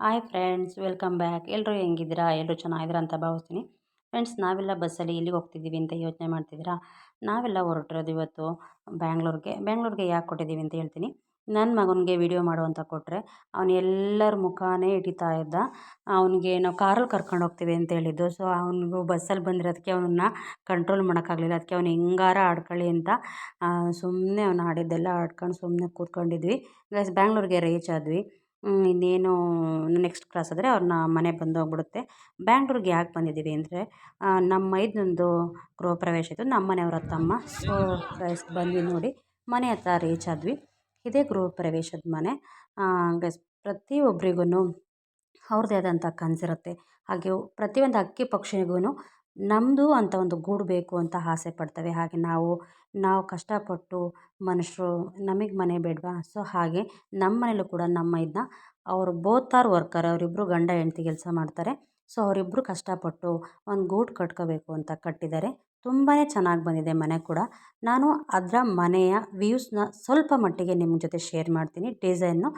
Hi friends, welcome back. ಎಲ್ಲರೂ ಹೆಂಗಿದ್ದೀರಾ? ಎಲ್ಲರೂ ಚೆನ್ನಾಗಿದ್ದೀರಾ ಅಂತ ಭಾವಿಸ್ತೀನಿ. ಫ್ರೆಂಡ್ಸ್, ನಾವೆಲ್ಲ ಬಸ್ಸಲ್ಲಿ ಇಲ್ಲಿಗೆ ಹೋಗ್ತಿದ್ದೀವಿ ಅಂತ ಯೋಚನೆ ಮಾಡ್ತಿದ್ದೀರಾ? ನಾವೆಲ್ಲ ಹೊರಟಿರೋದು ಇವತ್ತು ಬ್ಯಾಂಗ್ಳೂರಿಗೆ. ಬ್ಯಾಂಗ್ಳೂರಿಗೆ ಯಾಕೆ ಕೊಟ್ಟಿದ್ದೀವಿ ಅಂತ ಹೇಳ್ತೀನಿ. ನನ್ನ ಮಗನಿಗೆ ವಿಡಿಯೋ ಮಾಡು ಅಂತ ಕೊಟ್ಟರೆ ಅವನು ಎಲ್ಲರ ಮುಖಾನೇ ಹಿಡಿತಾ ಇದ್ದ. ಅವನಿಗೆ ನಾವು ಕಾರಲ್ಲಿ ಕರ್ಕೊಂಡು ಹೋಗ್ತೀವಿ ಅಂತ ಹೇಳಿದ್ದು. ಸೊ ಅವನಿಗೂ ಬಸ್ಸಲ್ಲಿ ಬಂದಿರೋದಕ್ಕೆ ಅವನನ್ನ ಕಂಟ್ರೋಲ್ ಮಾಡೋಕ್ಕಾಗಲಿಲ್ಲ. ಅದಕ್ಕೆ ಅವನು ಹೆಂಗಾರ ಆಡ್ಕೊಳ್ಳಿ ಅಂತ ಸುಮ್ಮನೆ ಅವನು ಆಡಿದ್ದೆಲ್ಲ ಆಡ್ಕೊಂಡು ಸುಮ್ಮನೆ ಕೂತ್ಕೊಂಡಿದ್ವಿ. ಬ್ಯಾಂಗ್ಳೂರಿಗೆ ರೀಚ್ ಆದ್ವಿ. ಇನ್ನೇನು ನೆಕ್ಸ್ಟ್ ಕ್ರಾಸ್ ಆದರೆ ಅವ್ರನ್ನ ಮನೆ ಬಂದು ಹೋಗ್ಬಿಡುತ್ತೆ ಬ್ಯಾಂಗ್ಳೂರಿಗೆ ಯಾಕೆ ಬಂದಿದ್ದೀವಿ ಅಂದರೆ ನಮ್ಮ ಮೈದ್ನಂದು ಗೃಹ ಪ್ರವೇಶ ಇತ್ತು, ನಮ್ಮ ಮನೆಯವ್ರ ತಮ್ಮ. ಸೊ ಗೈಸ್ ಬಂದ್ವಿ ನೋಡಿ, ಮನೆ ಹತ್ರ ರೀಚ್ ಆದ್ವಿ. ಇದೇ ಗೃಹ ಪ್ರವೇಶದ ಮನೆ ಗೈಸ್ ಪ್ರತಿಯೊಬ್ಬರಿಗೂ ಅವ್ರದ್ದೇ ಆದಂಥ ಕನಸಿರುತ್ತೆ. ಹಾಗೆ ಪ್ರತಿಯೊಂದು ಹಕ್ಕಿ ಪಕ್ಷಿಗೂ ನಮ್ಮದು ಅಂತ ಒಂದು ಗೂಡು ಬೇಕು ಅಂತ ಆಸೆ ಪಡ್ತವೆ. ಹಾಗೆ ನಾವು ನಾವು ಕಷ್ಟಪಟ್ಟು ಮನುಷ್ಯರು ನಮಗೆ ಮನೆ ಬೇಡವಾ? ಸೊ ಹಾಗೆ ನಮ್ಮ ಮನೇಲೂ ಕೂಡ ನಮ್ಮ ಇದನ್ನ ಅವರು ಬೋತ್ ಆರ್ ವರ್ಕರ್ ಅವರಿಬ್ಬರು ಗಂಡ ಹೆಂಡತಿ ಕೆಲಸ ಮಾಡ್ತಾರೆ. ಸೊ ಅವರಿಬ್ಬರು ಕಷ್ಟಪಟ್ಟು ಒಂದು ಗೂಡು ಕಟ್ಕೋಬೇಕು ಅಂತ ಕಟ್ಟಿದ್ದಾರೆ. ತುಂಬಾ ಚೆನ್ನಾಗಿ ಬಂದಿದೆ ಮನೆ ಕೂಡ. ನಾನು ಅದರ ಮನೆಯ ವ್ಯೂಸ್ನ ಸ್ವಲ್ಪ ಮಟ್ಟಿಗೆ ನಿಮ್ಮ ಜೊತೆ ಶೇರ್ ಮಾಡ್ತೀನಿ. ಡಿಸೈನು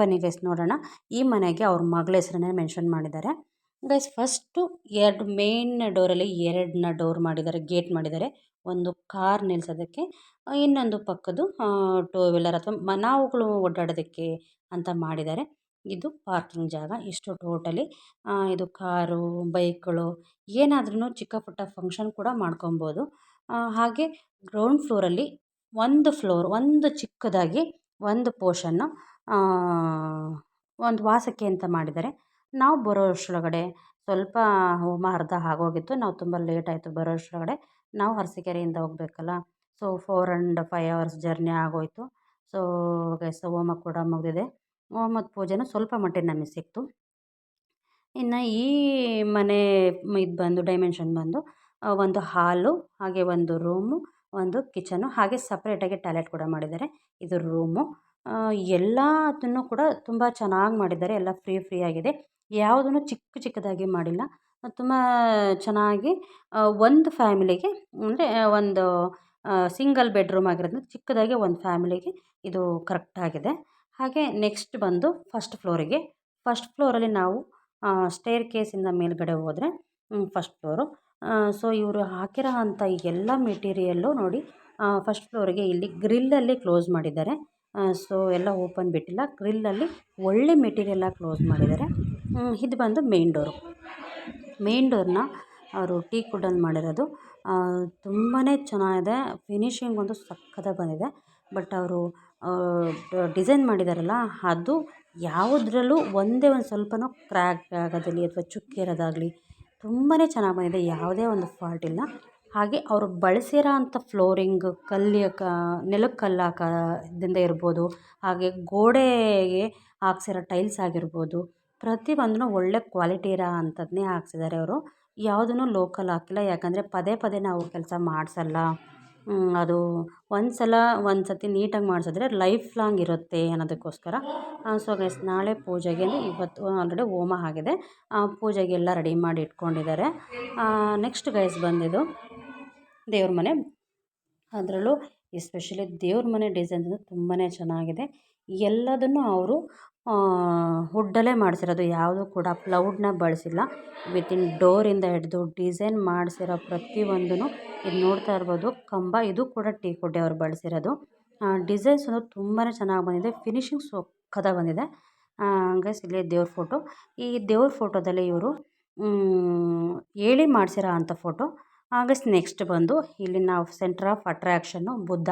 ಬನ್ನಿ ಗೈಸ್ ನೋಡೋಣ. ಈ ಮನೆಗೆ ಅವ್ರ ಮಗಳ ಹೆಸರನ್ನೇ ಮೆನ್ಷನ್ ಮಾಡಿದ್ದಾರೆ. ಗೈಸ್ ಫಸ್ಟು ಎರಡು ಮೇನ್ ಡೋರಲ್ಲಿ ಎರಡನ್ನ ಡೋರ್ ಮಾಡಿದ್ದಾರೆ ಗೇಟ್ ಮಾಡಿದ್ದಾರೆ. ಒಂದು ಕಾರ್ ನಿಲ್ಸೋದಕ್ಕೆ ಇನ್ನೊಂದು ಪಕ್ಕದ್ದು ಟೂ ವೀಲರ್ ಅಥವಾ ನಾವುಗಳು ಓಡಾಡೋದಕ್ಕೆ ಅಂತ ಮಾಡಿದ್ದಾರೆ. ಇದು ಪಾರ್ಕಿಂಗ್ ಜಾಗ. ಇಷ್ಟು ಟೋಟಲಿ ಇದು ಕಾರು, ಬೈಕ್ಗಳು ಏನಾದ್ರೂ ಚಿಕ್ಕ ಪುಟ್ಟ ಫಂಕ್ಷನ್ ಕೂಡ ಮಾಡ್ಕೊಬೋದು. ಹಾಗೆ ಗ್ರೌಂಡ್ ಫ್ಲೋರಲ್ಲಿ ಒಂದು ಫ್ಲೋರ್ ಒಂದು ಚಿಕ್ಕದಾಗಿ ಒಂದು ಪೋರ್ಷನ್ನು ಒಂದು ವಾಸಕ್ಕೆ ಅಂತ ಮಾಡಿದ್ದಾರೆ. ನಾವು ಬರೋ ಅಷ್ಟರೊಳಗಡೆ ಸ್ವಲ್ಪ ಹೋಮ ಅರ್ಧ ಆಗೋಗಿತ್ತು, ನಾವು ತುಂಬ ಲೇಟ್ ಆಯಿತು ಬರೋ ಅಷ್ಟರೊಳಗಡೆ ನಾವು ಅರಸೀಕೆರೆಯಿಂದ ಹೋಗಬೇಕಲ್ಲ, so four and five hours journey ಆಗೋಯಿತು. ಸೊ ಗೈಸ್ ಹೋಮ ಕೂಡ ಮುಗಿದಿದೆ. ಹೋಮದ ಪೂಜೆನೂ ಸ್ವಲ್ಪ ಮಟ್ಟಿಗೆ ನಮಗೆ ಸಿಕ್ತು. ಇನ್ನು ಈ ಮನೆ ಇದು ಬಂದು ಡೈಮೆನ್ಷನ್ ಬಂದು ಒಂದು ಹಾಲು, ಹಾಗೆ ಒಂದು ರೂಮು ಒಂದು ಕಿಚನು ಹಾಗೆ ಸಪ್ರೇಟಾಗಿ ಟಾಯ್ಲೆಟ್ ಕೂಡ ಮಾಡಿದ್ದಾರೆ. ಇದು ರೂಮು ಎಲ್ಲದನ್ನು ಕೂಡ ತುಂಬ ಚೆನ್ನಾಗಿ ಮಾಡಿದ್ದಾರೆ, ಎಲ್ಲ ಫ್ರೀ ಫ್ರೀ ಆಗಿದೆ. ಯಾವುದನ್ನು ಚಿಕ್ಕ ಚಿಕ್ಕದಾಗಿ ಮಾಡಿಲ್ಲ. ತುಂಬ ಚೆನ್ನಾಗಿ ಒಂದು ಫ್ಯಾಮಿಲಿಗೆ, ಅಂದರೆ ಒಂದು ಸಿಂಗಲ್ ಬೆಡ್ರೂಮ್ ಆಗಿರೋದ್ರಿಂದ ಚಿಕ್ಕದಾಗಿ ಒಂದು ಫ್ಯಾಮಿಲಿಗೆ ಇದು ಕರೆಕ್ಟಾಗಿದೆ ಹಾಗೆ ನೆಕ್ಸ್ಟ್ ಬಂದು ಫಸ್ಟ್ ಫ್ಲೋರಿಗೆ ಫಸ್ಟ್ ಫ್ಲೋರಲ್ಲಿ ನಾವು ಸ್ಟೇರ್ ಕೇಸಿಂದ ಮೇಲ್ಗಡೆ ಹೋದರೆ ಫಸ್ಟ್ ಫ್ಲೋರು ಸೊ ಇವರು ಹಾಕಿರೋ ಅಂಥ ಎಲ್ಲ ಮೆಟೀರಿಯಲ್ಲು ನೋಡಿ ಫಸ್ಟ್ ಫ್ಲೋರಿಗೆ ಇಲ್ಲಿ ಗ್ರಿಲ್ಲಲ್ಲಿ ಕ್ಲೋಸ್ ಮಾಡಿದ್ದಾರೆ. ಸೊ ಎಲ್ಲ ಓಪನ್ ಬಿಟ್ಟಿಲ್ಲ. ಗ್ರಿಲ್ಲಲ್ಲಿ ಒಳ್ಳೆ ಮೆಟೀರಿಯಲ್ಲ ಕ್ಲೋಸ್ ಮಾಡಿದ್ದಾರೆ. ಇದು ಬಂದು ಮೇಯ್ನ್ ಡೋರು ಮೇಯ್ನ್ ಡೋರ್ನ ಅವರು ಟೀ ವುಡ್ಡಲ್ಲಿ ಮಾಡಿರೋದು. ತುಂಬಾ ಚೆನ್ನಾಗಿದೆ. ಫಿನಿಶಿಂಗ್ ಒಂದು ಸಖತ್ತಾಗಿ ಬಂದಿದೆ. ಬಟ್ ಅವರು ಡಿಸೈನ್ ಮಾಡಿದಾರಲ್ಲ, ಅದು ಯಾವುದ್ರಲ್ಲೂ ಒಂದೇ ಒಂದು ಸ್ವಲ್ಪನೂ ಕ್ರ್ಯಾಕ್ ಆಗೋದಾಗಲಿ ಅಥವಾ ಚುಕ್ಕಿರೋದಾಗಲಿ ತುಂಬಾ ಚೆನ್ನಾಗಿ ಬಂದಿದೆ. ಯಾವುದೇ ಒಂದು ಫಾಲ್ಟ್ ಇಲ್ಲ ಹಾಗೆ ಅವರು ಬಳಸಿರೋ ಅಂಥ ಫ್ಲೋರಿಂಗ್ ಕಲ್ಲಿಯ ಕ ನೆಲಕ್ಕೆ ಕಲ್ಲು ಇರ್ಬೋದು, ಹಾಗೆ ಗೋಡೆಗೆ ಹಾಕ್ಸಿರೋ ಟೈಲ್ಸ್ ಆಗಿರ್ಬೋದು ಪ್ರತಿಯೊಂದೂ ಒಳ್ಳೆ ಕ್ವಾಲಿಟಿ ಇರೋ ಅಂಥದ್ದನ್ನೇ ಹಾಕ್ಸಿದ್ದಾರೆ ಅವರು. ಯಾವುದನ್ನು ಲೋಕಲ್ ಹಾಕಿಲ್ಲ. ಯಾಕಂದರೆ ಪದೇ ಪದೇ ನಾವು ಕೆಲಸ ಮಾಡಿಸಲ್ಲ. ಅದು ಒಂದು ಸಲ ಒಂದು ಸತಿ ನೀಟಾಗಿ ಮಾಡಿಸಿದ್ರೆ ಲೈಫ್ ಲಾಂಗ್ ಇರುತ್ತೆ ಅನ್ನೋದಕ್ಕೋಸ್ಕರ. ಸೊ ಗೈಸ್ ನಾಳೆ ಪೂಜೆಗೆ ಇವತ್ತು ಆಲ್ರೆಡಿ ಹೋಮ ಆಗಿದೆ. ಪೂಜೆಗೆಲ್ಲ ರೆಡಿ ಮಾಡಿ ಇಟ್ಕೊಂಡಿದ್ದಾರೆ ನೆಕ್ಸ್ಟ್ ಗೈಸ್ ಬಂದಿದ್ದು ದೇವ್ರ ಮನೆ. ಅದರಲ್ಲೂ ಎಸ್ಪೆಷಲಿ ದೇವ್ರ ಮನೆ ಡಿಸೈನ್ಸ್ ತುಂಬಾ ಚೆನ್ನಾಗಿದೆ. ಎಲ್ಲದನ್ನು ಅವರು ವುಡ್ಡಲ್ಲೇ ಮಾಡಿಸಿರೋದು ಯಾವುದೂ ಕೂಡ ಪ್ಲೌಡ್ನ ಬಳಸಿಲ್ಲ. ವಿತಿನ್ ಡೋರಿಂದ ಹಿಡಿದು ಡಿಸೈನ್ ಮಾಡಿಸಿರೋ ಪ್ರತಿಯೊಂದೂ ಇದು ನೋಡ್ತಾ ಇರ್ಬೋದು. ಕಂಬ ಇದು ಕೂಡ ಟೀ ಕೊಟ್ಟೆ ಅವ್ರು ಬಳಸಿರೋದು. ಡಿಸೈನ್ಸ್ ಅನ್ನೋದು ತುಂಬಾ ಚೆನ್ನಾಗಿ ಬಂದಿದೆ. ಫಿನಿಶಿಂಗ್ ಸಖತ್ತಾಗಿ ಬಂದಿದೆ. ಗೈಸ್ ಇಲ್ಲಿ ದೇವ್ರ ಫೋಟೋ. ಈ ದೇವ್ರ ಫೋಟೋದಲ್ಲಿ ಇವರು ಹೇಳಿ ಮಾಡಿಸಿರೋ ಅಂಥ ಫೋಟೋ. ಆಗಸ್ಟ್ ನೆಕ್ಸ್ಟ್ ಬಂದು ಇಲ್ಲಿ ನಾವು ಸೆಂಟರ್ ಆಫ್ ಅಟ್ರ್ಯಾಕ್ಷನ್ನು ಬುದ್ಧ.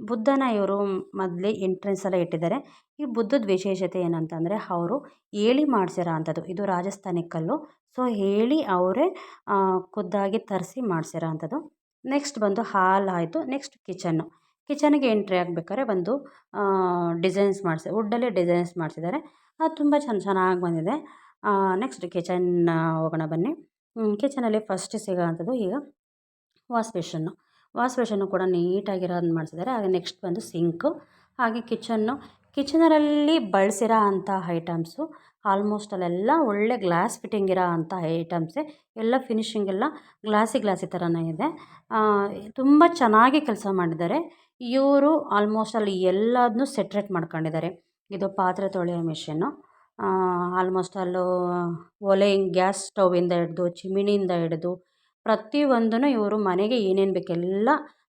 ಬುದ್ಧನ ಇವರು ಮೊದಲೇ ಎಂಟ್ರೆನ್ಸ್ ಎಲ್ಲ ಇಟ್ಟಿದ್ದಾರೆ. ಈ ಬುದ್ಧದ ವಿಶೇಷತೆ ಏನಂತಂದರೆ, ಅವರು ಹೇಳಿ ಮಾಡ್ಸಿರೋ ಅಂಥದ್ದು. ಇದು ರಾಜಸ್ಥಾನಿ ಕಲ್ಲು. ಸೊ ಹೇಳಿ ಅವರೇ ಖುದ್ದಾಗಿ ತರಿಸಿ ಮಾಡಿಸಿರೋ ಅಂಥದ್ದು. ನೆಕ್ಸ್ಟ್ ಬಂದು ಹಾಲ್ ಆಯಿತು. ನೆಕ್ಸ್ಟ್ ಕಿಚನ್ನು ಕಿಚನ್ಗೆ ಎಂಟ್ರಿ ಆಗಬೇಕಾದ್ರೆ ಒಂದು ಡಿಸೈನ್ಸ್ ಮಾಡಿಸಿ ವುಡ್ಡಲ್ಲೇ ಡಿಸೈನ್ಸ್ ಮಾಡಿಸಿದ್ದಾರೆ. ಅದು ತುಂಬ ಚೆನ್ನ ಚೆನ್ನಾಗಿ ಬಂದಿದೆ. ನೆಕ್ಸ್ಟ್ ಕಿಚನ್ ಹೋಗೋಣ ಬನ್ನಿ. ಕಿಚನಲ್ಲಿ ಫಸ್ಟ್ ಸಿಗೋ ಅಂಥದ್ದು ಈಗ ವಾಶ್ ಬೇಷನ್ನು ವಾಶ್ ಬೇಷನ್ನು ಕೂಡ ನೀಟಾಗಿರೋದನ್ನ ಮಾಡಿಸಿದ್ದಾರೆ. ಹಾಗೆ ನೆಕ್ಸ್ಟ್ ಬಂದು ಸಿಂಕು. ಹಾಗೆ ಕಿಚನ್ನು. ಕಿಚನರಲ್ಲಿ ಬಳಸಿರೋ ಅಂಥ ಐಟಮ್ಸು, ಆಲ್ಮೋಸ್ಟ್ ಅಲ್ಲೆಲ್ಲ ಒಳ್ಳೆ ಗ್ಲಾಸ್ ಫಿಟ್ಟಿಂಗ್ ಇರೋ ಅಂಥ ಐಟಮ್ಸೇ. ಎಲ್ಲ ಫಿನಿಶಿಂಗ್ ಎಲ್ಲ ಗ್ಲಾಸಿ ಗ್ಲಾಸಿ ಥರನೇ ಇದೆ. ತುಂಬ ಚೆನ್ನಾಗಿ ಕೆಲಸ ಮಾಡಿದ್ದಾರೆ. ಇವರು ಆಲ್ಮೋಸ್ಟ್ ಅಲ್ಲಿ ಎಲ್ಲದನ್ನೂ ಸೆಟ್ರೇಟ್ ಮಾಡ್ಕೊಂಡಿದ್ದಾರೆ. ಇದು ಪಾತ್ರೆ ತೊಳೆಯೋ ಮಿಷಿನ್ನು. ಆಲ್ಮೋಸ್ಟ್ ಅಲ್ಲೂ ಒಲೆ ಗ್ಯಾಸ್ ಸ್ಟವ್ವಿಂದ ಹಿಡ್ದು ಚಿಮಿಣಿಯಿಂದ ಹಿಡ್ದು ಪ್ರತಿಯೊಂದನ್ನು ಇವರು ಮನೆಗೆ ಏನೇನು ಬೇಕೆಲ್ಲ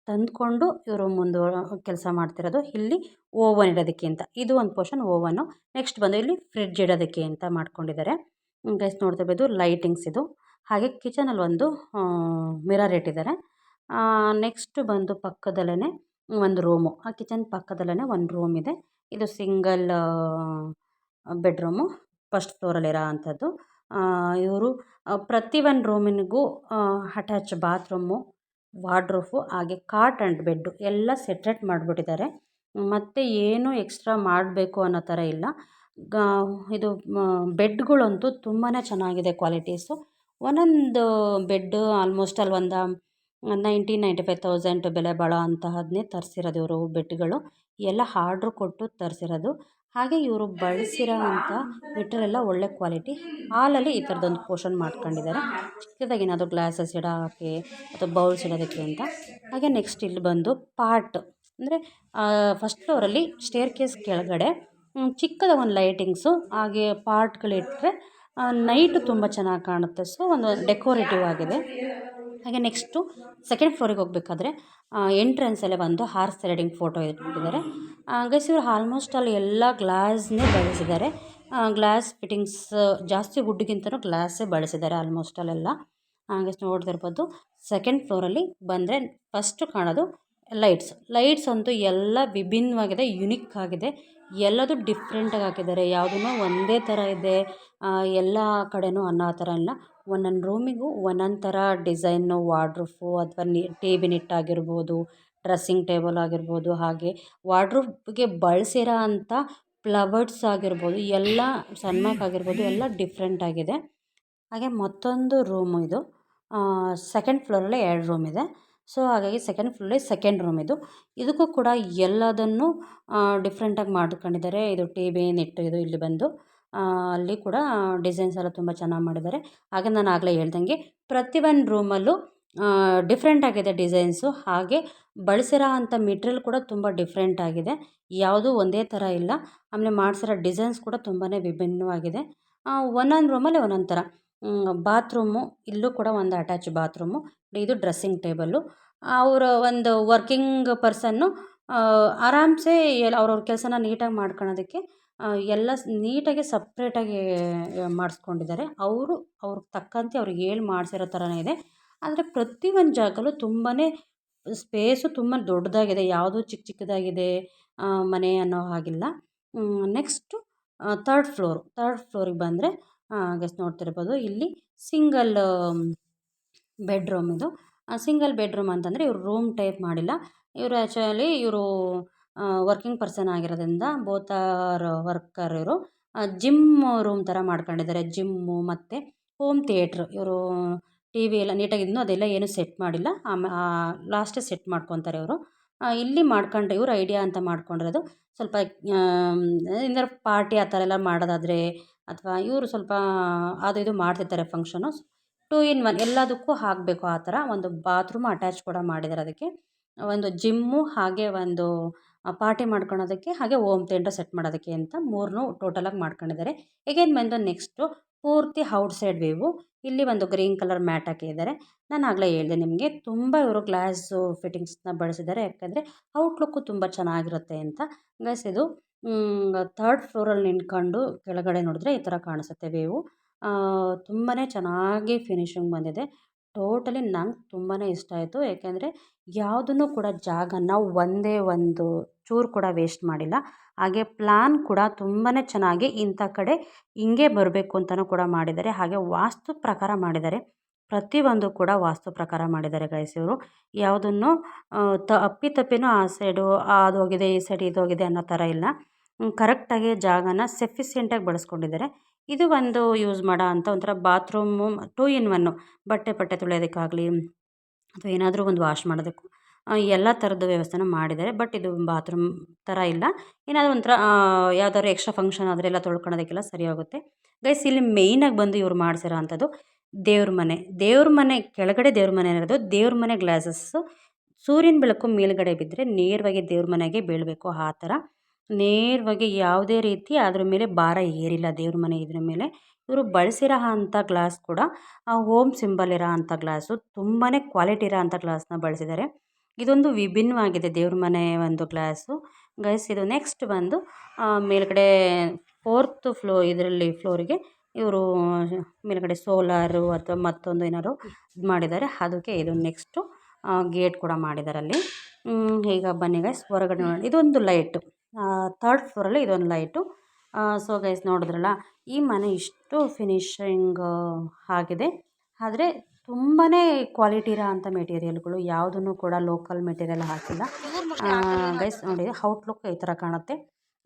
ತಂದುಕೊಂಡು ಇವರು ಮುಂದು ಕೆಲಸ ಮಾಡ್ತಿರೋದು ಇಲ್ಲಿ ಓವನ್ ಇಡೋದಕ್ಕೆ ಅಂತ. ಇದು ಒಂದು ಪೋರ್ಷನ್ ಓವನ್ನು ನೆಕ್ಸ್ಟ್ ಬಂದು ಇಲ್ಲಿ ಫ್ರಿಡ್ಜ್ ಇಡೋದಕ್ಕೆ ಅಂತ ಮಾಡ್ಕೊಂಡಿದ್ದಾರೆ. ಗೈಸ್ ನೋಡ್ತಿರ್ಬೋದು ಲೈಟಿಂಗ್ಸ್ ಇದು. ಹಾಗೆ ಕಿಚನಲ್ಲಿ ಒಂದು ಮಿರರ್ ಇಟ್ಟಿದ್ದಾರೆ. ನೆಕ್ಸ್ಟ್ ಬಂದು ಪಕ್ಕದಲ್ಲೇ ಒಂದು ರೂಮು ಆ ಕಿಚನ್ ಪಕ್ಕದಲ್ಲೇ ಒಂದು ರೂಮ್ ಇದೆ. ಇದು ಸಿಂಗಲ್ ಬೆಡ್ರೂಮು ಫಸ್ಟ್ ಫ್ಲೋರಲ್ಲಿರೋ ಅಂಥದ್ದು ಇವರು ಪ್ರತಿ ಒಂದು ರೂಮಿನಿಗೂ ಅಟ್ಯಾಚ್ ಬಾತ್ರೂಮು ವಾರ್ಡ್ರೋಫು ಹಾಗೆ ಕಾಟ್ ಆ್ಯಂಡ್ ಬೆಡ್ಡು ಎಲ್ಲ ಸೆಟ್ರೇಟ್ ಮಾಡಿಬಿಟ್ಟಿದ್ದಾರೆ. ಮತ್ತು ಏನು ಎಕ್ಸ್ಟ್ರಾ ಮಾಡಬೇಕು ಅನ್ನೋ ಥರ ಇಲ್ಲ. ಗ, ಇದು ಬೆಡ್ಗಳಂತೂ ತುಂಬಾ ಚೆನ್ನಾಗಿದೆ ಕ್ವಾಲಿಟೀಸು ಒಂದೊಂದು ಬೆಡ್ಡು ಆಲ್ಮೋಸ್ಟ್ ಅಲ್ಲಿ ಒಂದು ನೈಂಟಿ ನೈಂಟಿ ಫೈವ್ ತೌಸಂಡ್ ಬೆಲೆ ಬಾಳೋ ಅಂತಹದನ್ನೇ ತರಿಸಿರೋದು ಇವರು ಬೆಡ್ಗಳು ಎಲ್ಲ ಆರ್ಡ್ರು ಕೊಟ್ಟು ತರಿಸಿರೋದು. ಹಾಗೆ ಇವರು ಬಳಸಿರೋ ಅಂಥ ಮೆಟೀರಿಯಲ್ ಒಳ್ಳೆ ಕ್ವಾಲಿಟಿ. ಹಾಲಲ್ಲಿ ಈ ಥರದೊಂದು ಪೋರ್ಷನ್ ಮಾಡ್ಕೊಂಡಿದ್ದಾರೆ. ಚಿಕ್ಕದಾಗಿ ಏನಾದರೂ ಗ್ಲಾಸಸ್ ಇಡೋಕ್ಕೆ ಅಥವಾ ಬೌಲ್ಸ್ ಇಡೋದಕ್ಕೆ ಅಂತ. ಹಾಗೆ ನೆಕ್ಸ್ಟ್ ಇಲ್ಲಿ ಬಂದು ಪಾಟ್ ಅಂದರೆ ಫಸ್ಟ್ ಫ್ಲೋರಲ್ಲಿ ಸ್ಟೇರ್ ಕೇಸ್ ಕೆಳಗಡೆ ಚಿಕ್ಕದ ಒಂದು ಲೈಟಿಂಗ್ಸು, ಹಾಗೆ ಪಾಟ್ಗಳಿಟ್ಟರೆ ನೈಟು ತುಂಬ ಚೆನ್ನಾಗಿ ಕಾಣುತ್ತೆ. ಸೊ, ಒಂದು ಡೆಕೋರೇಟಿವ್ ಆಗಿದೆ. ಹಾಗೆ ನೆಕ್ಸ್ಟು ಸೆಕೆಂಡ್ ಫ್ಲೋರಿಗೆ ಹೋಗಬೇಕಾದ್ರೆ ಎಂಟ್ರೆನ್ಸಲ್ಲೇ ಬಂದು ಹಾರ್ಸ್ ರೈಡಿಂಗ್ ಫೋಟೋ ಇಟ್ಬಿಟ್ಟಿದ್ದಾರೆ ಗೈಸ್ ಇವರು ಆಲ್ಮೋಸ್ಟ್ ಅಲ್ಲಿ ಎಲ್ಲ ಗ್ಲಾಸ್ನೇ ಬಳಸಿದ್ದಾರೆ. ಗ್ಲಾಸ್ ಫಿಟ್ಟಿಂಗ್ಸ್ ಜಾಸ್ತಿ ವುಡ್ಗಿಂತನೂ ಗ್ಲಾಸೇ ಬಳಸಿದ್ದಾರೆ ಆಲ್ಮೋಸ್ಟ್ ಅಲ್ಲೆಲ್ಲ. ಗೈಸ್ ನೋಡ್ತಿರ್ಬೋದು ಸೆಕೆಂಡ್ ಫ್ಲೋರಲ್ಲಿ ಬಂದರೆ ಫಸ್ಟು ಕಾಣೋದು ಲೈಟ್ಸ್ ಲೈಟ್ಸ್ ಅಂತೂ ಎಲ್ಲ ವಿಭಿನ್ನವಾಗಿದೆ ಯುನಿಕ್ ಆಗಿದೆ. ಎಲ್ಲದೂ ಡಿಫ್ರೆಂಟಾಗಿ ಹಾಕಿದ್ದಾರೆ. ಯಾವುದೂ ಒಂದೇ ಥರ ಇದೆ. ಎಲ್ಲ ಕಡೆಯೂ ಅನ್ನೋ ಥರ ಇಲ್ಲ ಒಂದೊಂದು ರೂಮಿಗೂ ಒಂದೊಂದು ಥರ ಡಿಸೈನು ವಾರ್ಡ್ರೋಫು ಅಥವಾ ನಿ ಟೇಬಿನೆಟ್ ಆಗಿರ್ಬೋದು ಡ್ರೆಸ್ಸಿಂಗ್ ಟೇಬಲ್ ಆಗಿರ್ಬೋದು, ಹಾಗೆ ವಾರ್ಡ್ರೋಬ್ಗೆ ಬಳಸಿರೋ ಅಂಥ ಫ್ಲವರ್ಸ್ ಆಗಿರ್ಬೋದು, ಎಲ್ಲ ಸನ್ಮಾಯ್ಕ್ ಆಗಿರ್ಬೋದು, ಎಲ್ಲ ಡಿಫ್ರೆಂಟಾಗಿದೆ ಹಾಗೆ ಮತ್ತೊಂದು ರೂಮು ಇದು. ಸೆಕೆಂಡ್ ಫ್ಲೋರಲ್ಲೇ ಎರಡು ರೂಮ್ ಇದೆ. ಸೊ, ಹಾಗಾಗಿ ಸೆಕೆಂಡ್ ಫ್ಲೋರಲ್ಲಿ ಸೆಕೆಂಡ್ ರೂಮ್ ಇದು. ಇದಕ್ಕೂ ಕೂಡ ಎಲ್ಲದನ್ನು ಡಿಫ್ರೆಂಟಾಗಿ ಮಾಡ್ಕೊಂಡಿದ್ದಾರೆ. ಇದು ಟಿ ವಿ ನೆಟ್ಟು ಇದು ಇಲ್ಲಿ ಬಂದು. ಅಲ್ಲಿ ಕೂಡ ಡಿಸೈನ್ಸ್ ಎಲ್ಲ ತುಂಬ ಚೆನ್ನಾಗಿ ಮಾಡಿದ್ದಾರೆ. ಹಾಗೆ ನಾನು ಆಗಲೇ ಹೇಳ್ದಂಗೆ ಪ್ರತಿ ಒಂದು ರೂಮಲ್ಲೂ ಡಿಫ್ರೆಂಟ್ ಆಗಿದೆ ಡಿಸೈನ್ಸು ಹಾಗೆ ಬಳಸಿರೋ ಅಂಥ ಮೆಟ್ರಿಯಲ್ ಕೂಡ ತುಂಬ ಡಿಫ್ರೆಂಟ್ ಆಗಿದೆ. ಯಾವುದೂ ಒಂದೇ ಥರ ಇಲ್ಲ. ಆಮೇಲೆ ಮಾಡಿಸಿರೋ ಡಿಸೈನ್ಸ್ ಕೂಡ ತುಂಬಾ ವಿಭಿನ್ನವಾಗಿದೆ. ಒಂದೊಂದು ರೂಮಲ್ಲಿ ಒಂದೊಂದು ಥರ ಬಾತ್ರೂಮು, ಇಲ್ಲೂ ಕೂಡ ಒಂದು ಅಟ್ಯಾಚ್ ಬಾತ್ರೂಮು. ಇದು ಡ್ರೆಸ್ಸಿಂಗ್ ಟೇಬಲ್ಲು ಅವರು ಒಂದು ವರ್ಕಿಂಗ್ ಪರ್ಸನ್ನು ಆರಾಮ್ಸೆ ಎಲ್ಲ ಅವ್ರವ್ರ ಕೆಲಸನ ನೀಟಾಗಿ ಮಾಡ್ಕೊಳೋದಕ್ಕೆ ಎಲ್ಲ ನೀಟಾಗಿ ಸಪ್ರೇಟಾಗಿ ಮಾಡಿಸ್ಕೊಂಡಿದ್ದಾರೆ. ಅವರು ಅವ್ರಿಗೆ ತಕ್ಕಂತೆ ಅವ್ರಿಗೆ ಹೇಳಿ ಮಾಡಿಸಿರೋ ಥರನೇ ಇದೆ. ಆದರೆ ಪ್ರತಿ ಒಂದು ಜಾಗಲ್ಲೂ ತುಂಬಾ ಸ್ಪೇಸು ತುಂಬ ದೊಡ್ಡದಾಗಿದೆ. ಯಾವುದೂ ಚಿಕ್ಕ ಚಿಕ್ಕದಾಗಿದೆ ಮನೆ ಅನ್ನೋ ಹಾಗಿಲ್ಲ. ನೆಕ್ಸ್ಟು ತರ್ಡ್ ಫ್ಲೋರು ತರ್ಡ್ ಫ್ಲೋರಿಗೆ ಬಂದರೆ ಗೆಸ್ ನೋಡ್ತಿರ್ಬೋದು. ಇಲ್ಲಿ ಸಿಂಗಲ್ ಬೆಡ್ರೂಮ್ ಇದು. ಸಿಂಗಲ್ ಬೆಡ್ರೂಮ್ ಅಂತಂದರೆ ಇವರು ರೂಮ್ ಟೈಪ್ ಮಾಡಿಲ್ಲ. ಇವರು ಆ್ಯಕ್ಚುಲಿ ಇವರು ವರ್ಕಿಂಗ್ ಪರ್ಸನ್ ಆಗಿರೋದ್ರಿಂದ ಬೋತ್ ಆರ್ ವರ್ಕರ್ ಇವರು. ಜಿಮ್ ರೂಮ್ ಥರ ಮಾಡ್ಕೊಂಡಿದ್ದಾರೆ. ಜಿಮ್ಮು ಮತ್ತು ಹೋಮ್ ಥಿಯೇಟ್ರ್ ಇವರು ಟಿ ವಿ ಎಲ್ಲ ನೀಟಾಗಿದ್ದು ಅದೆಲ್ಲ ಏನೂ ಸೆಟ್ ಮಾಡಿಲ್ಲ. ಆಮೇ ಲಾಸ್ಟೇ ಸೆಟ್ ಮಾಡ್ಕೊತಾರೆ ಇವರು. ಇಲ್ಲಿ ಮಾಡ್ಕೊಂಡ್ರೆ ಇವ್ರು ಐಡಿಯಾ ಅಂತ ಮಾಡ್ಕೊಂಡಿರೋದು. ಸ್ವಲ್ಪ ಇಂದರ್ ಪಾರ್ಟಿ ಆ ಥರ ಎಲ್ಲ ಮಾಡೋದಾದರೆ ಅಥವಾ ಇವರು ಸ್ವಲ್ಪ ಅದು ಇದು ಮಾಡ್ತಿರ್ತಾರೆ ಫಂಕ್ಷನು ಟೂ ಇನ್ ಒನ್ ಎಲ್ಲದಕ್ಕೂ ಆಗಬೇಕು ಆ ಥರ. ಒಂದು ಬಾತ್ರೂಮ್ ಅಟ್ಯಾಚ್ ಕೂಡ ಮಾಡಿದ್ದಾರೆ ಅದಕ್ಕೆ. ಒಂದು ಜಿಮ್ಮು ಹಾಗೆ ಒಂದು ಪಾರ್ಟಿ ಮಾಡ್ಕೊಳೋದಕ್ಕೆ ಹಾಗೆ ಓಮ್ ಥಿಯೇಟರ್ ಸೆಟ್ ಮಾಡೋದಕ್ಕೆ ಅಂತ ಮೂರನ್ನೂ ಟೋಟಲಾಗಿ ಮಾಡ್ಕೊಂಡಿದ್ದಾರೆ ಎಗೇನ್ ಬಂದು ನೆಕ್ಸ್ಟು ಪೂರ್ತಿ ಔಟ್ಸೈಡ್ ವ್ಯೂವು ಇಲ್ಲಿ ಒಂದು ಗ್ರೀನ್ ಕಲರ್ ಮ್ಯಾಟ್ ಹಾಕಿದ್ದಾರೆ ನಾನು ಆಗಲೇ ಹೇಳಿದೆ ನಿಮಗೆ, ತುಂಬ ಇವರು ಗ್ಲಾಸು ಫಿಟ್ಟಿಂಗ್ಸ್ನ ಬಳಸಿದ್ದಾರೆ ಯಾಕಂದರೆ ಔಟ್ಲುಕ್ಕು ತುಂಬ ಚೆನ್ನಾಗಿರುತ್ತೆ ಅಂತ. ಗೈಸ್ ಇದು ಥರ್ಡ್ ಫ್ಲೋರಲ್ಲಿ ನಿಂತ್ಕೊಂಡು ಕೆಳಗಡೆ ನೋಡಿದ್ರೆ ಈ ಥರ ಕಾಣಿಸುತ್ತೆ ವ್ಯೂವು ತುಂಬಾ ಚೆನ್ನಾಗಿ ಫಿನಿಶಿಂಗ್ ಬಂದಿದೆ. ಟೋಟಲಿ ನಂಗೆ ತುಂಬಾ ಇಷ್ಟ ಆಯಿತು. ಏಕೆಂದರೆ ಯಾವುದನ್ನು ಕೂಡ ಜಾಗನ ಒಂದೇ ಒಂದು ಚೂರು ಕೂಡ ವೇಸ್ಟ್ ಮಾಡಿಲ್ಲ. ಹಾಗೆ ಪ್ಲಾನ್ ಕೂಡ ತುಂಬಾ ಚೆನ್ನಾಗಿ ಇಂಥ ಕಡೆ ಹಿಂಗೆ ಬರಬೇಕು ಅಂತಲೂ ಕೂಡ ಮಾಡಿದ್ದಾರೆ. ಹಾಗೆ ವಾಸ್ತು ಪ್ರಕಾರ ಮಾಡಿದ್ದಾರೆ. ಪ್ರತಿಯೊಂದು ಕೂಡ ವಾಸ್ತು ಪ್ರಕಾರ ಮಾಡಿದ್ದಾರೆ ಗೈಸ್ ಇವರು. ಯಾವುದನ್ನು ತ ಅಪ್ಪಿತಪ್ಪಿನೂ ಆ ಸೈಡು ಅದು ಹೋಗಿದೆ, ಈ ಸೈಡ್ ಇದು ಹೋಗಿದೆ ಅನ್ನೋ ಥರ ಇಲ್ಲ. ಕರೆಕ್ಟಾಗಿ ಜಾಗನ ಸೆಫಿಸಿಯೆಂಟಾಗಿ ಬಳಸ್ಕೊಂಡಿದ್ದಾರೆ. ಇದು ಒಂದು ಯೂಸ್ ಮಾಡೋ ಅಂತ ಒಂಥರ ಬಾತ್ರೂಮು ಟೂ ಇನ್ ಒನ್ನು ಬಟ್ಟೆ ಪಟ್ಟೆ ತೊಳೆಯೋದಕ್ಕಾಗಲಿ, ಅಥವಾ ಏನಾದರೂ ಒಂದು ವಾಶ್ ಮಾಡೋದಕ್ಕೂ ಎಲ್ಲ ಥರದ ವ್ಯವಸ್ಥೆನೂ ಮಾಡಿದ್ದಾರೆ. ಬಟ್ ಇದು ಬಾತ್ರೂಮ್ ಥರ ಇಲ್ಲ. ಏನಾದರೂ ಒಂಥರ ಯಾವ್ದಾದ್ರು ಎಕ್ಸ್ಟ್ರಾ ಫಂಕ್ಷನ್ ಆದರೆ ಎಲ್ಲ ತೊಳ್ಕೊಳೋದಕ್ಕೆಲ್ಲ ಸರಿ ಹೋಗುತ್ತೆ ಗೈಸ್ ಇಲ್ಲಿ ಮೇಯ್ನಾಗಿ ಬಂದು ಇವ್ರು ಮಾಡಿಸಿರೋ ಅಂಥದ್ದು ದೇವ್ರ ಮನೆ. ದೇವ್ರ ಮನೆ, ಕೆಳಗಡೆ ದೇವ್ರ ಮನೆ ಇರೋದು ದೇವ್ರ ಮನೆ ಗ್ಲಾಸಸ್ಸು ಸೂರ್ಯನ ಬೆಳಕು ಮೇಲುಗಡೆ ಬಿದ್ದರೆ ನೇರವಾಗಿ ದೇವ್ರ ಮನೆಗೆ ಬೀಳಬೇಕು ಆ ಥರ. ನೇರವಾಗಿ ಯಾವುದೇ ರೀತಿ ಅದ್ರ ಮೇಲೆ ಭಾರ ಏರಿಲ್ಲ ದೇವ್ರ ಮನೆ ಇದ್ರ ಮೇಲೆ. ಇವರು ಬಳಸಿರೋ ಅಂಥ ಗ್ಲಾಸ್ ಕೂಡ, ಆ ಹೋಮ್ ಸಿಂಬಲ್ ಇರೋ ಅಂಥ ಗ್ಲಾಸು ತುಂಬಾ ಕ್ವಾಲಿಟಿ ಇರೋ ಅಂಥ ಗ್ಲಾಸ್ನ ಬಳಸಿದ್ದಾರೆ. ಇದೊಂದು ವಿಭಿನ್ನವಾಗಿದೆ ದೇವ್ರ ಮನೆ ಒಂದು ಗ್ಲಾಸು. ಗೈಸ್, ಇದು ನೆಕ್ಸ್ಟ್ ಬಂದು ಮೇಲ್ಗಡೆ ಫೋರ್ತ್ ಫ್ಲೋ ಇದರಲ್ಲಿ ಫ್ಲೋರಿಗೆ ಇವರು, ಮೇಲ್ಗಡೆ ಸೋಲಾರು ಅಥವಾ ಮತ್ತೊಂದು ಏನಾದ್ರು ಇದು ಮಾಡಿದ್ದಾರೆ. ಅದಕ್ಕೆ ಇದು ನೆಕ್ಸ್ಟು ಗೇಟ್ ಕೂಡ ಮಾಡಿದ್ದಾರೆ ಅಲ್ಲಿ. ಈಗ ಬನ್ನಿ ಗೈಸ್, ಹೊರಗಡೆ ನೋಡಿ ಇದೊಂದು ಲೈಟು. ಥರ್ಡ್ ಫ್ಲೋರಲ್ಲಿ ಇದೊಂದು ಲೈಟು ಸೊ ಗೈಸ್ ನೋಡಿದ್ರಲ್ಲ ಈ ಮನೆ ಇಷ್ಟು ಫಿನಿಶಿಂಗ್ ಆಗಿದೆ. ಆದರೆ ತುಂಬಾ ಕ್ವಾಲಿಟಿ ಇರೋ ಅಂಥ ಮೆಟೀರಿಯಲ್ಗಳು ಯಾವುದನ್ನು ಕೂಡ ಲೋಕಲ್ ಮೆಟೀರಿಯಲ್ ಹಾಕಿಲ್ಲ. ಗೈಸ್ ನೋಡಿ ಔಟ್ಲುಕ್ ಈ ಥರ ಕಾಣುತ್ತೆ.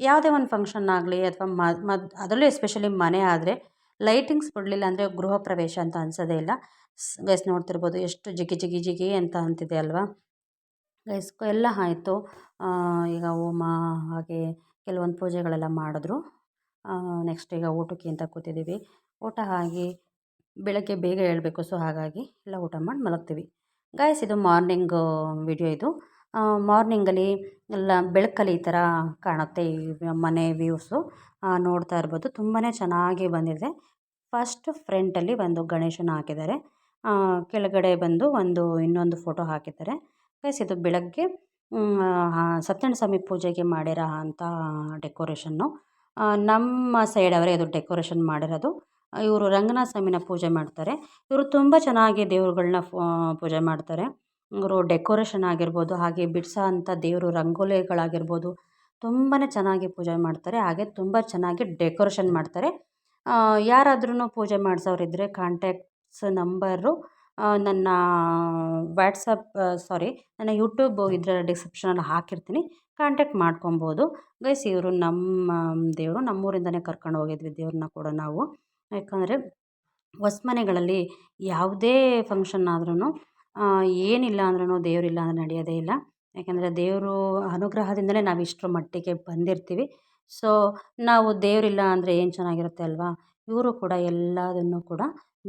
ಯಾವುದೇ ಒಂದು ಫಂಕ್ಷನ್ ಆಗಲಿ ಅಥವಾ ಮದ್ ಅದರಲ್ಲೂ ಎಸ್ಪೆಷಲಿ ಮನೆ ಆದರೆ ಲೈಟಿಂಗ್ಸ್ ಕೊಡಲಿಲ್ಲ ಅಂದರೆ ಗೃಹ ಪ್ರವೇಶ ಅಂತ ಅನ್ಸೋದೇ ಇಲ್ಲ. ಗೈಸ್ ನೋಡ್ತಿರ್ಬೋದು ಎಷ್ಟು ಜಿಗಿ ಜಿಗಿ ಜಿಗಿ ಅಂತ ಅಂತಿದೆ ಅಲ್ವಾ? ಗೈಸ್ ಎಲ್ಲ ಆಯಿತು. ಈಗ ಹೋಮ, ಹಾಗೆ ಕೆಲವೊಂದು ಪೂಜೆಗಳೆಲ್ಲ ಮಾಡಿದ್ರು. ನೆಕ್ಸ್ಟ್ ಈಗ ಊಟಕ್ಕೆ ಅಂತ ಕೂತಿದ್ದೀವಿ. ಊಟ ಆಗಿ ಬೆಳಗ್ಗೆ ಬೇಗ ಏಳಬೇಕು ಸೊ ಹಾಗಾಗಿ ಎಲ್ಲ ಊಟ ಮಾಡಿ ಮಲಗ್ತೀವಿ. ಗಾಯ್ಸ್ ಇದು ಮಾರ್ನಿಂಗ್ ವಿಡಿಯೋ ಇದು. ಮಾರ್ನಿಂಗಲ್ಲಿ ಎಲ್ಲ ಬೆಳಕಲ್ಲಿ ಈ ಥರ ಕಾಣುತ್ತೆ, ಈ ಮನೆ ವ್ಯೂಸು ನೋಡ್ತಾ ಇರ್ಬೋದು. ತುಂಬಾ ಚೆನ್ನಾಗಿ ಬಂದಿದೆ. ಫಸ್ಟ್ ಫ್ರಂಟಲ್ಲಿ ಒಂದು ಗಣೇಶನ ಹಾಕಿದ್ದಾರೆ. ಕೆಳಗಡೆ ಬಂದು ಒಂದು ಇನ್ನೊಂದು ಫೋಟೋ ಹಾಕಿದ್ದಾರೆ. ಗೈಸ್ ಇದು ಬೆಳಗ್ಗೆ ಸತ್ಯನಾರಾಯಣ ಸ್ವಾಮಿ ಪೂಜೆಗೆ ಮಾಡಿರೋ ಅಂಥ ಡೆಕೋರೇಷನ್ನು ನಮ್ಮ ಸೈಡ್ ಅವರೇ ಅದು ಡೆಕೋರೇಷನ್ ಮಾಡಿರೋದು. ಇವರು ರಂಗನಾಥ ಸ್ವಾಮಿನ ಪೂಜೆ ಮಾಡ್ತಾರೆ. ಇವರು ತುಂಬ ಚೆನ್ನಾಗಿ ದೇವ್ರುಗಳ್ನ ಪೂಜೆ ಮಾಡ್ತಾರೆ. ಇವರು ಡೆಕೋರೇಷನ್ ಆಗಿರ್ಬೋದು, ಹಾಗೆ ಬಿಡಿಸೋ ಅಂಥ ದೇವರು ರಂಗೋಲಿಗಳಾಗಿರ್ಬೋದು ತುಂಬಾ ಚೆನ್ನಾಗಿ ಪೂಜೆ ಮಾಡ್ತಾರೆ. ಹಾಗೆ ತುಂಬ ಚೆನ್ನಾಗಿ ಡೆಕೋರೇಷನ್ ಮಾಡ್ತಾರೆ. ಯಾರಾದ್ರೂ ಪೂಜೆ ಮಾಡಿಸೋರಿದ್ರೆ ಕಾಂಟ್ಯಾಕ್ಟ್ಸ್ ನಂಬರು ನನ್ನ ವ್ಯಾಟ್ಸಪ್ ಸಾರಿ ನನ್ನ ಯೂಟ್ಯೂಬ್ ಇದರ ಡಿಸ್ಕ್ರಿಪ್ಷನಲ್ಲಿ ಹಾಕಿರ್ತೀನಿ. ಕಾಂಟ್ಯಾಕ್ಟ್ ಮಾಡ್ಕೊಬೋದು. ಗೈಸ್ ಇವರು ನಮ್ಮ ದೇವರು ನಮ್ಮೂರಿಂದನೇ ಕರ್ಕೊಂಡು ಹೋಗಿದ್ವಿ. ದೇವ್ರನ್ನ ಕೂಡ ನಾವು. ಯಾಕಂದರೆ ಹೊಸ್ಮನೆಗಳಲ್ಲಿ ಯಾವುದೇ ಫಂಕ್ಷನ್ ಆದ್ರೂ ಏನಿಲ್ಲ ಅಂದ್ರೂ ದೇವರಿಲ್ಲ ಅಂದರೆ ನಡೆಯೋದೇ ಇಲ್ಲ. ಯಾಕೆಂದರೆ ದೇವರು ಅನುಗ್ರಹದಿಂದಲೇ ನಾವು ಇಷ್ಟರ ಮಟ್ಟಿಗೆ ಬಂದಿರ್ತೀವಿ. ಸೊ ನಾವು ದೇವರಿಲ್ಲ ಅಂದರೆ ಏನು ಚೆನ್ನಾಗಿರುತ್ತೆ ಅಲ್ವಾ? ಇವರು ಕೂಡ ಎಲ್ಲದನ್ನು ಕೂಡ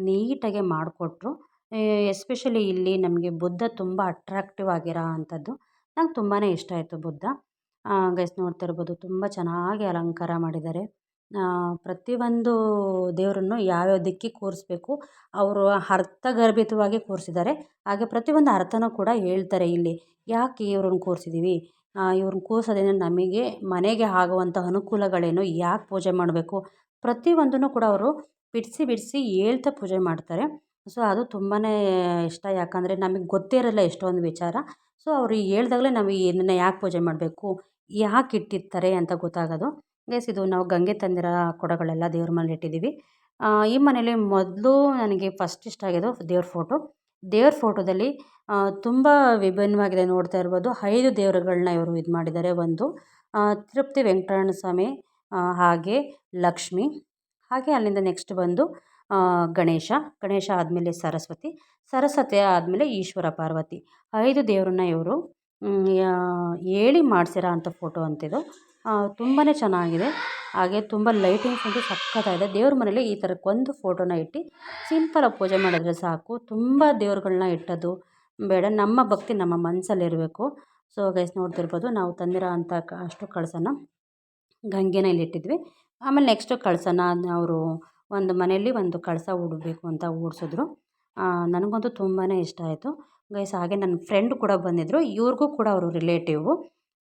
ನೀಟಾಗೆ ಮಾಡಿಕೊಟ್ರು. ಎಸ್ಪೆಷಲಿ ಇಲ್ಲಿ ನಮಗೆ ಬುದ್ಧ ತುಂಬ ಅಟ್ರಾಕ್ಟಿವ್ ಆಗಿರೋ ಅಂಥದ್ದು. ನಂಗೆ ತುಂಬಾ ಇಷ್ಟ ಆಯಿತು ಬುದ್ಧ. ಗೈಸ್ ನೋಡ್ತಾ ಇರ್ಬೋದು ತುಂಬ ಚೆನ್ನಾಗಿ ಅಲಂಕಾರ ಮಾಡಿದ್ದಾರೆ. ಪ್ರತಿಯೊಂದು ದೇವರನ್ನು ಯಾವ್ಯಾವ ದಿಕ್ಕಿಗೆ ಕೂರಿಸ್ಬೇಕು, ಅವರು ಅರ್ಥಗರ್ಭಿತವಾಗಿ ಕೂರಿಸಿದ್ದಾರೆ. ಹಾಗೆ ಪ್ರತಿಯೊಂದು ಅರ್ಥನೂ ಕೂಡ ಹೇಳ್ತಾರೆ ಇಲ್ಲಿ. ಯಾಕೆ ಇವ್ರನ್ನ ಕೂರಿಸಿದ್ದೀವಿ ಇವ್ರನ್ನ ಕೂರಿಸೋದ್ರಿಂದ ನಮಗೆ ಮನೆಗೆ ಆಗುವಂಥ ಅನುಕೂಲಗಳೇನು? ಯಾಕೆ ಪೂಜೆ ಮಾಡಬೇಕು? ಪ್ರತಿಯೊಂದನ್ನು ಕೂಡ ಅವರು ಬಿಡಿಸಿ ಬಿಡಿಸಿ ಹೇಳ್ತಾ ಪೂಜೆ ಮಾಡ್ತಾರೆ. ಸೊ ಅದು ತುಂಬಾ ಇಷ್ಟ. ಯಾಕಂದರೆ ನಮಗೆ ಗೊತ್ತೇ ಇರೋಲ್ಲ ಎಷ್ಟೊಂದು ವಿಚಾರ. ಸೊ ಅವರು ಹೇಳ್ದಾಗಲೇ ನಾವು ಇದನ್ನು ಯಾಕೆ ಪೂಜೆ ಮಾಡಬೇಕು? ಯಾಕೆ ಇಟ್ಟಿರ್ತಾರೆ ಅಂತ ಗೊತ್ತಾಗೋದು. ಗೈಸ್ ಇದು ನಾವು ಗಂಗೆ ತಂದಿರೋ ಕೊಡಗಳೆಲ್ಲ ದೇವ್ರ ಮನೇಲಿ ಇಟ್ಟಿದ್ದೀವಿ ಈ ಮನೇಲಿ ಮೊದಲು ನನಗೆ ಫಸ್ಟ್ ಇಷ್ಟ ಆಗಿದ್ದು ದೇವ್ರ ಫೋಟೋ ದೇವ್ರ ಫೋಟೋದಲ್ಲಿ ತುಂಬ ವಿಭಿನ್ನವಾಗಿದೆ ನೋಡ್ತಾ ಇರ್ಬೋದು. ಐದು ದೇವರುಗಳನ್ನ ಇವರು ಇದು ಮಾಡಿದ್ದಾರೆ ಒಂದು. ತಿರುಪತಿ ವೆಂಕಟರಮಣ ಸ್ವಾಮಿ ಹಾಗೆ ಲಕ್ಷ್ಮಿ. ಹಾಗೆ ಅಲ್ಲಿಂದ ನೆಕ್ಸ್ಟ್ ಬಂದು ಗಣೇಶ ಗಣೇಶ ಆದಮೇಲೆ ಸರಸ್ವತಿ ಸರಸ್ವತಿ ಆದಮೇಲೆ ಈಶ್ವರ ಪಾರ್ವತಿ. ಐದು ದೇವ್ರನ್ನ ಇವರು ಹೇಳಿ ಮಾಡಿಸಿರೋ ಅಂಥ ಫೋಟೋ ಅಂತಿದು. ತುಂಬಾ ಚೆನ್ನಾಗಿದೆ. ಹಾಗೆ ತುಂಬ ಲೈಟಿಂಗ್ಸ್ ಅಂತೂ ಸಖತ್ತಾಗಿದೆ. ದೇವ್ರ ಮನೇಲಿ ಈ ಥರಕ್ಕೊಂದು ಫೋಟೋನ ಇಟ್ಟು ಸಿಂಪಲಾಗಿ ಪೂಜೆ ಮಾಡಿದ್ರೆ ಸಾಕು. ತುಂಬ ದೇವ್ರುಗಳ್ನ ಇಟ್ಟದ್ದು ಬೇಡ. ನಮ್ಮ ಭಕ್ತಿ ನಮ್ಮ ಮನಸ್ಸಲ್ಲಿರಬೇಕು ಸೊ ಗೈಸ್ ನೋಡ್ತಿರ್ಬೋದು, ನಾವು ತಂದಿರೋ ಅಂಥ ಅಷ್ಟು ಕಳಸನ ಗಂಗೆನ ಇಲ್ಲಿ ಇಟ್ಟಿದ್ವಿ ಆಮೇಲೆ ನೆಕ್ಸ್ಟು ಕಳಸನ ಅವರು ಒಂದು ಮನೆಯಲ್ಲಿ ಒಂದು ಕಳಸ ಹೂಡಬೇಕು ಅಂತ ಹೂಡ್ಸಿದ್ರು ನನಗಂತೂ ತುಂಬಾ ಇಷ್ಟ ಆಯಿತು. ಗೈಸ್, ಹಾಗೆ ನನ್ನ ಫ್ರೆಂಡ್ ಕೂಡ ಬಂದಿದ್ದರು ಇವ್ರಿಗೂ ಕೂಡ ಅವರು ರಿಲೇಟಿವು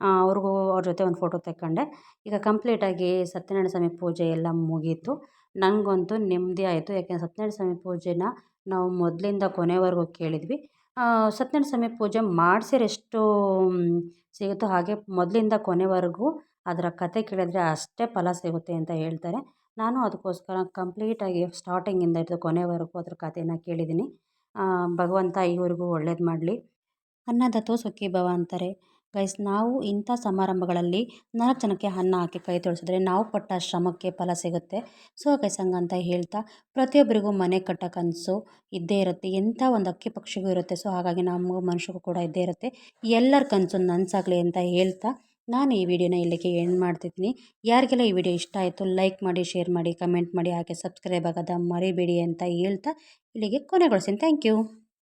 ಅವ್ರಿಗೂ ಅವ್ರ ಜೊತೆ ಒಂದು ಫೋಟೋ ತೆಕ್ಕೊಂಡೆ. ಈಗ ಕಂಪ್ಲೀಟಾಗಿ ಸತ್ಯನಾರಾಯಣ ಸ್ವಾಮಿ ಪೂಜೆ ಎಲ್ಲ ಮುಗೀತು. ನನಗಂತೂ ನೆಮ್ಮದಿ ಆಯಿತು. ಯಾಕೆಂದರೆ ಸತ್ಯನಾರಾಯಣ ಸ್ವಾಮಿ ಪೂಜೆನ ನಾವು ಮೊದಲಿಂದ ಕೊನೆವರೆಗೂ ಕೇಳಿದ್ವಿ. ಸತ್ಯನಾರಾಯಣ ಸ್ವಾಮಿ ಪೂಜೆ ಮಾಡಿಸಿದ್ರೆ ಎಷ್ಟು ಸಿಗುತ್ತೋ ಹಾಗೆ ಮೊದಲಿಂದ ಕೊನೆವರೆಗೂ ಅದರ ಕತೆ ಕೇಳಿದರೆ ಅಷ್ಟೇ ಫಲ ಸಿಗುತ್ತೆ ಅಂತ ಹೇಳ್ತಾರೆ. ನಾನು ಅದಕ್ಕೋಸ್ಕರ ಕಂಪ್ಲೀಟಾಗಿ ಸ್ಟಾರ್ಟಿಂಗಿಂದ ಹಿಡಿದು ಕೊನೆವರೆಗೂ ಅದ್ರ ಕಥೆನ ಕೇಳಿದ್ದೀನಿ. ಭಗವಂತ ಈವರೆಗೂ ಒಳ್ಳೇದು ಮಾಡಲಿ. ಅನ್ನದಾತೋ ಸುಖಿ ಭವ ಅಂತಾರೆ. ಗೈಸ್, ನಾವು ಇಂಥ ಸಮಾರಂಭಗಳಲ್ಲಿ ನಾಲ್ಕು ಜನಕ್ಕೆ ಅನ್ನ ಹಾಕಿ ಕೈ ತೊಳ್ಸಿದ್ರೆ ನಾವು ಪಟ್ಟ ಶ್ರಮಕ್ಕೆ ಫಲ ಸಿಗುತ್ತೆ. ಸೊ, ಗೈಸ್, ಹಂಗಂತ ಹೇಳ್ತಾ ಪ್ರತಿಯೊಬ್ಬರಿಗೂ ಮನೆ ಕಟ್ಟೋ ಕನಸು ಇದ್ದೇ ಇರುತ್ತೆ. ಎಂಥ ಒಂದು ಅಕ್ಕಿ ಪಕ್ಷಿಗೂ ಇರುತ್ತೆ. ಸೊ, ಹಾಗಾಗಿ ನಮಗೂ ಮನುಷ್ಯಗೂ ಕೂಡ ಇದ್ದೇ ಇರುತ್ತೆ. ಎಲ್ಲರ ಕನಸು ನನಸಾಗಲಿ ಅಂತ ಹೇಳ್ತಾ ನಾನು ಈ ವಿಡಿಯೋನ ಇಲ್ಲಿಗೆ ಎಂಡ್ ಮಾಡ್ತಿದ್ದೀನಿ. ಯಾರಿಗೆಲ್ಲ ಈ ವಿಡಿಯೋ ಇಷ್ಟ ಆಯಿತು ಲೈಕ್ ಮಾಡಿ ಶೇರ್ ಮಾಡಿ ಕಮೆಂಟ್ ಮಾಡಿ, ಹಾಗೆ ಸಬ್ಸ್ಕ್ರೈಬ್ ಆಗೋದ ಮರಿಬೇಡಿ ಅಂತ ಹೇಳ್ತಾ ಇಲ್ಲಿಗೆ ಕೊನೆಗೊಳಿಸ್ತೀನಿ. Thank you